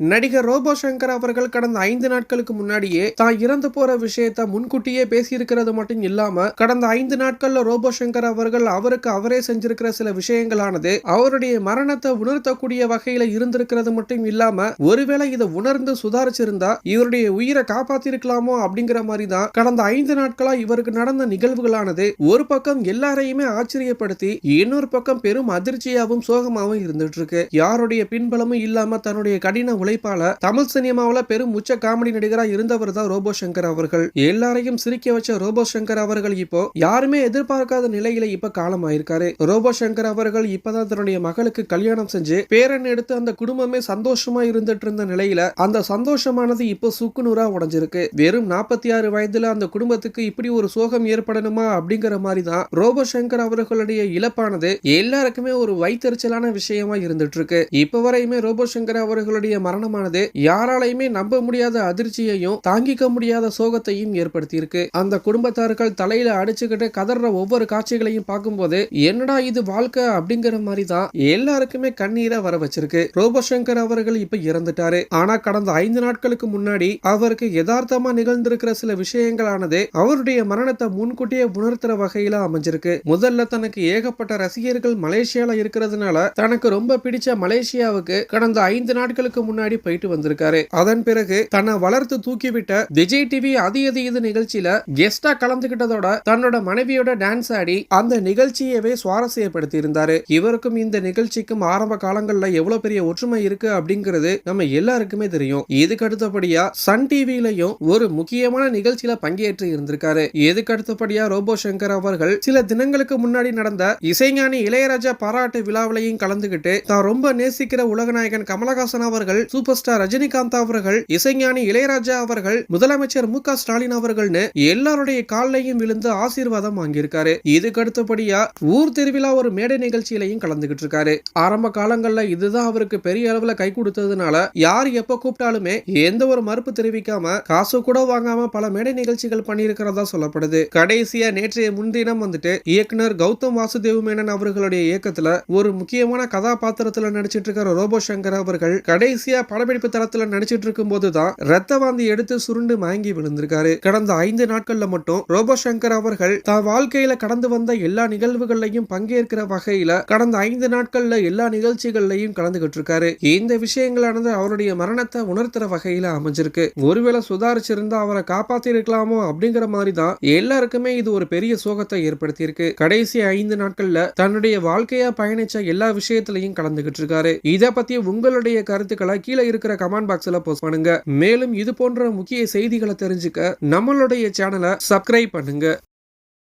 நடிகர் ரோபோ சங்கர் அவர்கள் கடந்த ஐந்து நாட்களுக்கு முன்னாடியே தான் இறந்து போற விஷயத்த முன்கூட்டியே பேசியிருக்கிறது மட்டும் இல்லாம கடந்த ஐந்து நாட்கள்ல ரோபோ சங்கர் அவர்கள் அவருக்கு அவரே செஞ்சிருக்கிற சில விஷயங்களானது அவருடைய மரணத்தை உணர்த்தக்கூடிய வகையில இருந்திருக்கிறது மட்டும் இல்லாம ஒருவேளை இதை உணர்ந்து சுதாரிச்சிருந்தா இவருடைய உயிரை காப்பாத்திருக்கலாமோ அப்படிங்கிற மாதிரி தான் கடந்த ஐந்து நாட்களா இவருக்கு நடந்த நிகழ்வுகளானது ஒரு பக்கம் எல்லாரையுமே ஆச்சரியப்படுத்தி இன்னொரு பக்கம் பெரும் அதிர்ச்சியாவும் சோகமாவும் இருந்துட்டு இருக்கு. யாருடைய பின்பலமும் இல்லாம தன்னுடைய கடின உழைப்பால தமிழ் சினிமாவில் பெரும் உச்ச காமெடி நடிகரா இருந்தவர் தான் ரோபோ சங்கர் அவர்கள். எல்லாரையும் சிரிக்க வச்ச ரோபோ சங்கர் அவர்கள் இப்போ யாருமே எதிர்பார்க்காத நிலையில இப்ப காலமாயிருக்காரு. ரோபோ சங்கர் அவர்கள் இப்பதான் தன்னுடைய மகளுக்கு கல்யாணம் செஞ்சு பேரன் எடுத்து அந்த குடும்பமே சந்தோஷமா இருந்துட்டு இருந்த நிலையில அந்த சந்தோஷமானது இப்போ சுக்குநூறா உடைஞ்சிருக்கு. வெறும் நாற்பத்தி ஆறு வயதுல அந்த குடும்பத்துக்கு இப்படி ஒரு சோகம் ஏற்படணுமா அப்படிங்கிற மாதிரி தான் ரோபோ சங்கர் அவர்களுடைய இழப்பானது எல்லாருக்குமே ஒரு வைத்தறிச்சலான விஷயமா இருந்துட்டு இருக்கு இப்ப வரையுமே ரோபோ சங்கர் அவர்களுடைய மரணமானது யாராலையுமே நம்ப முடியாத அதிர்ச்சியையும் தாங்கிக்க முடியாத சோகத்தையும் ஏற்படுத்தி இருக்கு அந்த குடும்பத்தார்கள் தலையில அடிச்சுக்கிட்டு கதற ஒவ்வொரு காட்சிகளையும் பார்க்கும்போது என்னடா இது வாழ்க்கை? அப்படிங்கிற மாதிரி தான் எல்லாருக்குமே கண்ணீரை வர வச்சிருக்கு. ரோபசங்கர் அவர்கள் இப்ப இறந்துட்டாரு. ஆனா கடந்த ஐந்து நாட்களுக்கு முன்னாடி அவருக்கு யதார்த்தமா நிகழ்ந்திருக்கிற சில விஷயங்களானது அவருடைய மரணத்தை முன்கூட்டியே உணர்த்துற வகையில அமைஞ்சிருக்கு. முதல்ல தனக்கு ஏகப்பட்ட ரசிகர்கள் மலேசியால இருக்கிறதுனால தனக்கு ரொம்ப பிடிச்ச மலேசியாவுக்கு கடந்த ஐந்து நாட்களுக்கு முன்னாடி முன்னாடி போயிட்டு வந்திருக்காரு. அதன் பிறகு தன்னை வளர்த்து தூக்கிவிட்ட விஜய் டிவி அது எது இது நிகழ்ச்சியில கெஸ்டா கலந்துகிட்டதோட தன்னோட மனைவியோட டான்ஸ் ஆடி அந்த நிகழ்ச்சியவே சுவாரஸ்யப்படுத்தி இருந்தாரு இவருக்கும் இந்த நிகழ்ச்சிக்கும் ஆரம்ப காலங்கள்ல எவ்வளவு பெரிய ஒற்றுமை இருக்கு அப்படிங்கிறது நம்ம எல்லாருக்குமே தெரியும். இதுக்கு அடுத்தபடியா சன் டிவிலையும் ஒரு முக்கியமான நிகழ்ச்சியில பங்கேற்று இருந்திருக்காரு. எதுக்கு அடுத்தபடியா ரோபோ சங்கர் அவர்கள் சில தினங்களுக்கு முன்னாடி நடந்த இசைஞானி இளையராஜா பாராட்டு விழாவிலையும் கலந்துகிட்டு தான் ரொம்ப நேசிக்கிற உலகநாயகன் கமலஹாசன் அவர்கள் சூப்பர் ஸ்டார் ரஜினிகாந்த் அவர்கள் இசைஞானி இளையராஜா அவர்கள் முதலமைச்சர் மு க ஸ்டாலின் அவர்கள்னு எல்லாருடைய காலையும் விழுந்து ஆசீர்வாதம் வாங்கியிருக்காரு. இதுக்கு அடுத்தபடியா ஊர் திருவிழா ஒரு மேடை நிகழ்ச்சியிலையும் கலந்துகிட்டு இருக்காரு. ஆரம்ப காலங்கள்ல இதுதான் அவருக்கு பெரிய அளவுல கை கொடுத்ததுனால யார் எப்ப கூப்பிட்டாலுமே எந்த ஒரு மறுப்பு தெரிவிக்காம காசு கூட வாங்காம பல மேடை நிகழ்ச்சிகள் பண்ணியிருக்கிறதா சொல்லப்படுது. கடைசியா நேற்றைய முன்தினம் வந்துட்டு இயக்குனர் கௌதம் வாசுதேவ் மேனன் அவர்களுடைய இயக்கத்துல ஒரு முக்கியமான கதாபாத்திரத்துல நடிச்சிட்டு இருக்கிற ரோபோ சங்கர் அவர்கள் கடைசியா படப்பிடிப்பு தளத்துல நடிச்சிட்டு இருக்கும் போதுதான் ரத்த வாந்தி எடுத்து சுருண்டு மயங்கி விழுந்திருக்காரு. கடந்த ஐந்து நாட்கள்ல மட்டும் ரோபோ சங்கர் அவர்கள் தான் வாழ்க்கையில கடந்து வந்த எல்லா நிகழ்வுகள்லையும் பங்கேற்கிற வகையில கடந்த ஐந்து நாட்கள்ல எல்லா நிகழ்ச்சிகள்லையும் கலந்துகிட்டு இருக்காரு இந்த விஷயங்களானது அவருடைய மரணத்தை உணர்த்துற வகையில அமைஞ்சிருக்கு. ஒருவேளை சுதாரிச்சிருந்தா அவரை காப்பாத்தி இருக்கலாமோ அப்படிங்கிற மாதிரி தான் எல்லாருக்குமே இது ஒரு பெரிய சோகத்தை ஏற்படுத்தி இருக்கு கடைசி ஐந்து நாட்கள்ல தன்னுடைய வாழ்க்கையா பயணிச்ச எல்லா விஷயத்திலையும் கலந்துகிட்டு இருக்காரு இதை பத்தி உங்களுடைய கருத்துக்களை கீழே இருக்கிற கமெண்ட் பாக்ஸ்ல போஸ்ட் பண்ணுங்க. மேலும் இது போன்ற முக்கிய செய்திகளை தெரிஞ்சுக்க நம்மளுடைய சேனலை சப்ஸ்கிரைப் பண்ணுங்க.